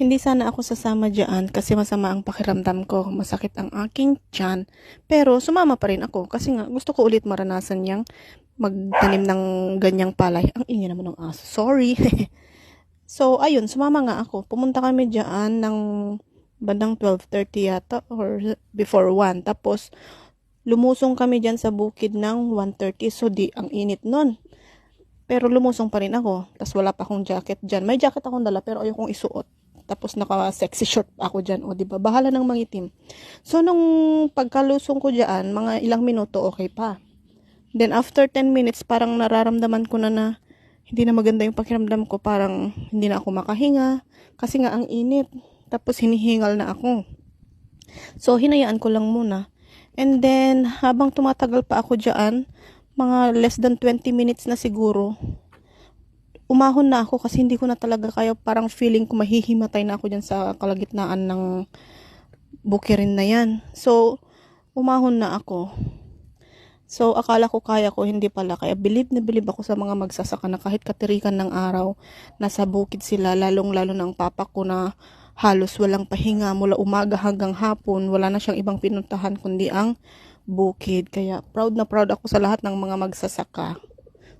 Hindi sana ako sasama dyan kasi masama ang pakiramdam ko. Masakit ang aking tiyan. Pero sumama pa rin ako kasi nga gusto ko ulit maranasan yang magtanim ng ganyang palay. Ang ingay naman ng aso. Sorry. so, ayun, sumama nga ako. Pumunta kami dyan ng bandang 12.30 yata or before 1. Tapos, lumusong kami dyan sa bukid ng 1.30. So, di, ang init nun. Pero lumusong pa rin ako. Tapos wala pa akong jacket dyan. May jacket akong dala pero ayokong isuot. Tapos naka-sexy short ako dyan. O, di ba? Bahala ng mangitim. So, nung pagkalusong ko dyan, mga ilang minuto, okay pa. Then, after 10 minutes, parang nararamdaman ko na na hindi na maganda yung pakiramdam ko. Parang hindi na ako makahinga. Kasi nga, ang init. Tapos, hinihingal na ako. So, hinayaan ko lang muna. And then, habang tumatagal pa ako dyan, mga less than 20 minutes na siguro, umahon na ako kasi hindi ko na talaga kaya parang feeling ko mahihimatay na ako dyan sa kalagitnaan ng bukirin na yan. So, umahon na ako. So, akala ko kaya ko, hindi pala. Kaya believe na believe ako sa mga magsasaka na kahit katirikan ng araw, nasa bukid sila, lalong-lalo ng papa ko na halos walang pahinga mula umaga hanggang hapon. Wala na siyang ibang pinuntahan kundi ang bukid. Kaya proud na proud ako sa lahat ng mga magsasaka.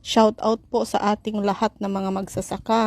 Shout out po sa ating lahat ng mga magsasaka.